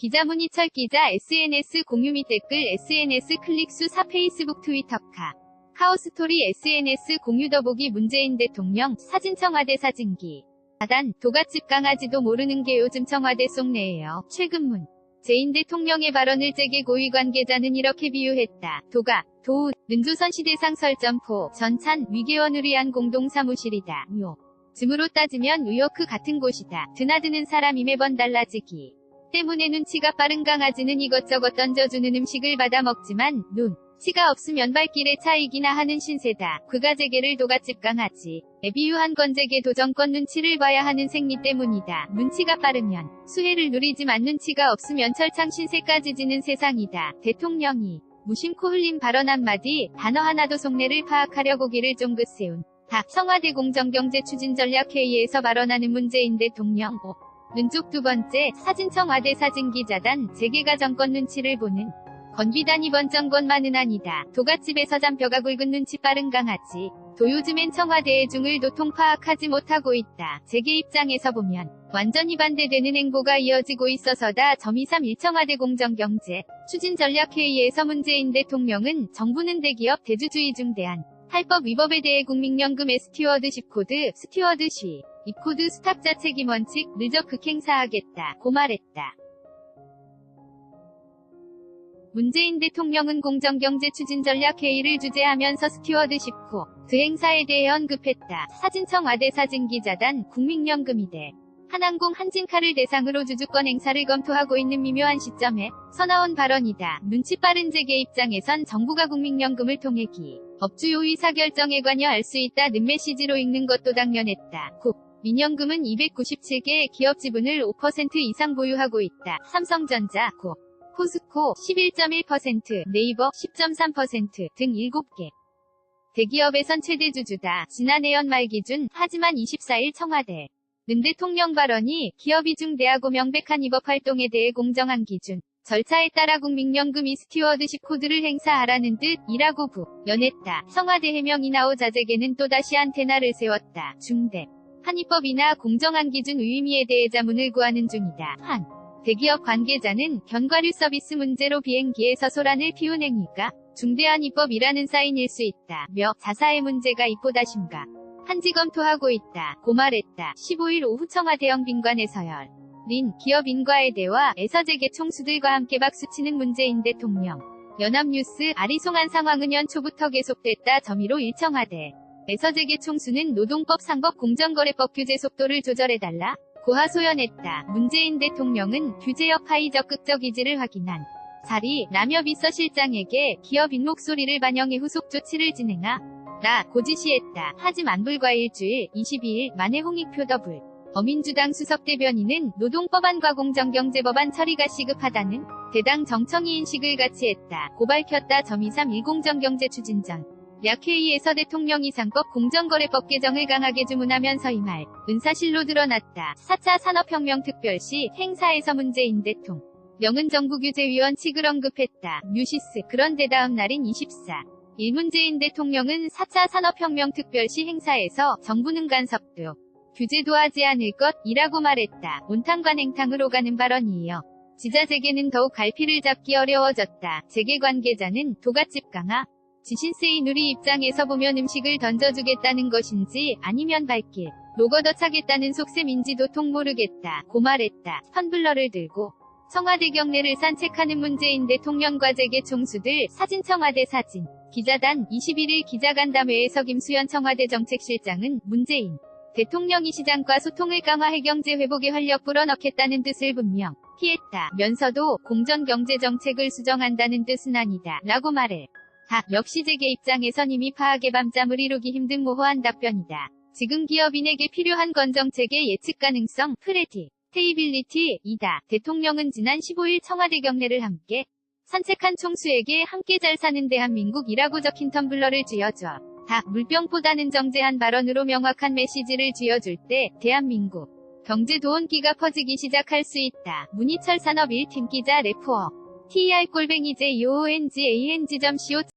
기자 문희철 기자 SNS 공유 및 댓글 SNS 클릭수 4 페이스북 트위터카 카오스토리 SNS 공유 더보기 문재인 대통령 사진 청와대 사진기 하단 도갓집 강아지도 모르는 게 요즘 청와대 속내예요. 최근 문 재인 대통령의 발언을 재계 고위 관계자는 이렇게 비유했다. 도가, 도우, 는조선시대상 설점포, 전찬, 위계원을 위한 공동사무실이다. 요. 즈음으로 따지면 뉴요크 같은 곳이다. 드나드는 사람이 매번 달라지기. 때문에 눈치가 빠른 강아지는 이것저것 던져주는 음식을 받아 먹지만 눈, 치가 없으면 발길의 차이기나 하는 신세다. 그가 재계를 도갓집 강아지. 에 비유한 건 재계 도정권 눈치를 봐야 하는 생리 때문이다. 눈치가 빠르면 수혜를 누리지만 눈치가 없으면 철창 신세까지 지는 세상이다. 대통령이 무심코 흘린 발언 한마디 단어 하나도 속내를 파악하려고 기를 쫑긋 세운 다 청와대 공정경제추진전략회의에서 발언하는 문재인 대통령 어. 눈쪽 두 번째 사진 청와대 사진기자단 재계가 정권 눈치를 보는 건비단 이번 정권만은 아니다. 도갓집에서 잔뼈가 굵은 눈치 빠른 강아지. 도 요즘엔 청와대의 중을 도통 파악하지 못하고 있다. 재계 입장에서 보면 완전히 반대되는 행보가 이어지고 있어서다. 점23 1청와대 공정경제 추진 전략회의에서 문재인 대통령은 정부는 대기업 대주주의 중 대한 할법 위법에 대해 국민연금의 스튜어드십 코드, 스튜어드시, 이 코드 수탁자 책임 원칙, 를 극행사하겠다. 고 말했다. 문재인 대통령은 공정경제추진전략회의를 주재하면서 스튜어드십 코드 행사에 대해 언급했다. 사진청와대 사진기자단 국민연금이대 한항공 한진카를 대상으로 주주권 행사를 검토하고 있는 미묘한 시점에 서나온 발언이다. 눈치 빠른 재계 입장에선 정부가 국민연금을 통해 기 업주 의사결정에 관여할 수 있다는 메시지로 읽는 것도 당연했다. 국 민연금은 297개의 기업 지분을 5% 이상 보유하고 있다. 삼성전자, 고, 포스코 11.1%, 네이버 10.3%등 7개. 대기업에선 최대 주주다. 지난해 연말 기준, 하지만 24일 청와대. 는 대통령 발언이 기업이 중대하고 명백한 입업 활동에 대해 공정한 기준, 절차에 따라 국민연금이 스튜어드십 코드를 행사하라는 뜻이라고 부, 연했다. 청와대 해명이 나오 자 재계는 또다시 안테나를 세웠다. 중대. 한입법이나 공정한 기준 의미에 대해 자문을 구하는 중이다. 한. 대기업 관계자는 견과류 서비스 문제로 비행기에서 소란을 피운 행위가 중대한 입법이라는 사인일 수 있다. 며 자사의 문제가 이보다 심각. 한지 검토하고 있다. 고말했다. 15일 오후 청와대 영빈관에 서 열. 린 기업 인과의 대화 에서 재계 총수들과 함께 박수치는 문재인 대통령. 연합뉴스 아리송한 상황은 연초부터 계속됐다. 점의로 일청와대. 에서 재계 총수는 노동법 상법 공정거래법 규제 속도를 조절해달라. 고하 소연했다. 문재인 대통령은 규제 여파의 적극적 이지를 확인한 자리 라며 비서실장에게 기업인 목소리를 반영해 후속 조치를 진행하 라 고지시했다. 하지만 불과 일주일 22일 만에 홍익표 더블 어민주당 수석대변인은 노동법안과 공정경제법안 처리가 시급하다는 대당 정청이 인식을 같이 했다. 고 밝혔다. 점23 일공정경제 추진전 약회의에서 대통령 이 상법 공정거래법 개정을 강하게 주문하면서 이 말, 은사실로 드러났다. 4차 산업혁명 특별시 행사에서 문재인 대통령. 명은 정부규제위원 측을 언급했다. 뉴시스. 그런데 다음 날인 24. 일 문재인 대통령은 4차 산업혁명 특별시 행사에서 정부는 간섭도 규제도 하지 않을 것이라고 말했다. 온탕관 행탕으로 가는 발언이에요. 지자재계는 더욱 갈피를 잡기 어려워졌다. 재계 관계자는 도갓집 강화 지신세인 우리 입장에서 보면 음식을 던져주겠다는 것인지 아니면 발길 로거더 차겠다는 속셈인지 도 통 모르겠다. 고 말했다. 텀블러를 들고 청와대 경내를 산책하는 문재인 대통령과 재계 총수들 사진 청와대 사진 기자단 21일 기자간담회에서 김수현 청와대 정책실장은 문재인 대통령이 시장과 소통을 강화해 경제 회복에 활력 불어넣겠다는 뜻을 분명 피했다. 면서도 공정경제정책을 수정한다는 뜻은 아니다. 라고 말해. 다 역시 재계 입장에선 이미 파악의 밤잠을 이루기 힘든 모호한 답변이다. 지금 기업인에게 필요한 건 정책의 예측 가능성, 프레디, 테이빌리티이다. 대통령은 지난 15일 청와대 경례를 함께 산책한 총수에게 함께 잘 사는 대한민국이라고 적힌 텀블러를 쥐어줘. 다 물병보다는 정제한 발언으로 명확한 메시지를 쥐어줄 때 대한민국 경제 도원기가 퍼지기 시작할 수 있다. 문희철 산업 1팀 기자 레포어 TR 꼴뱅이 j o o n g a n g.co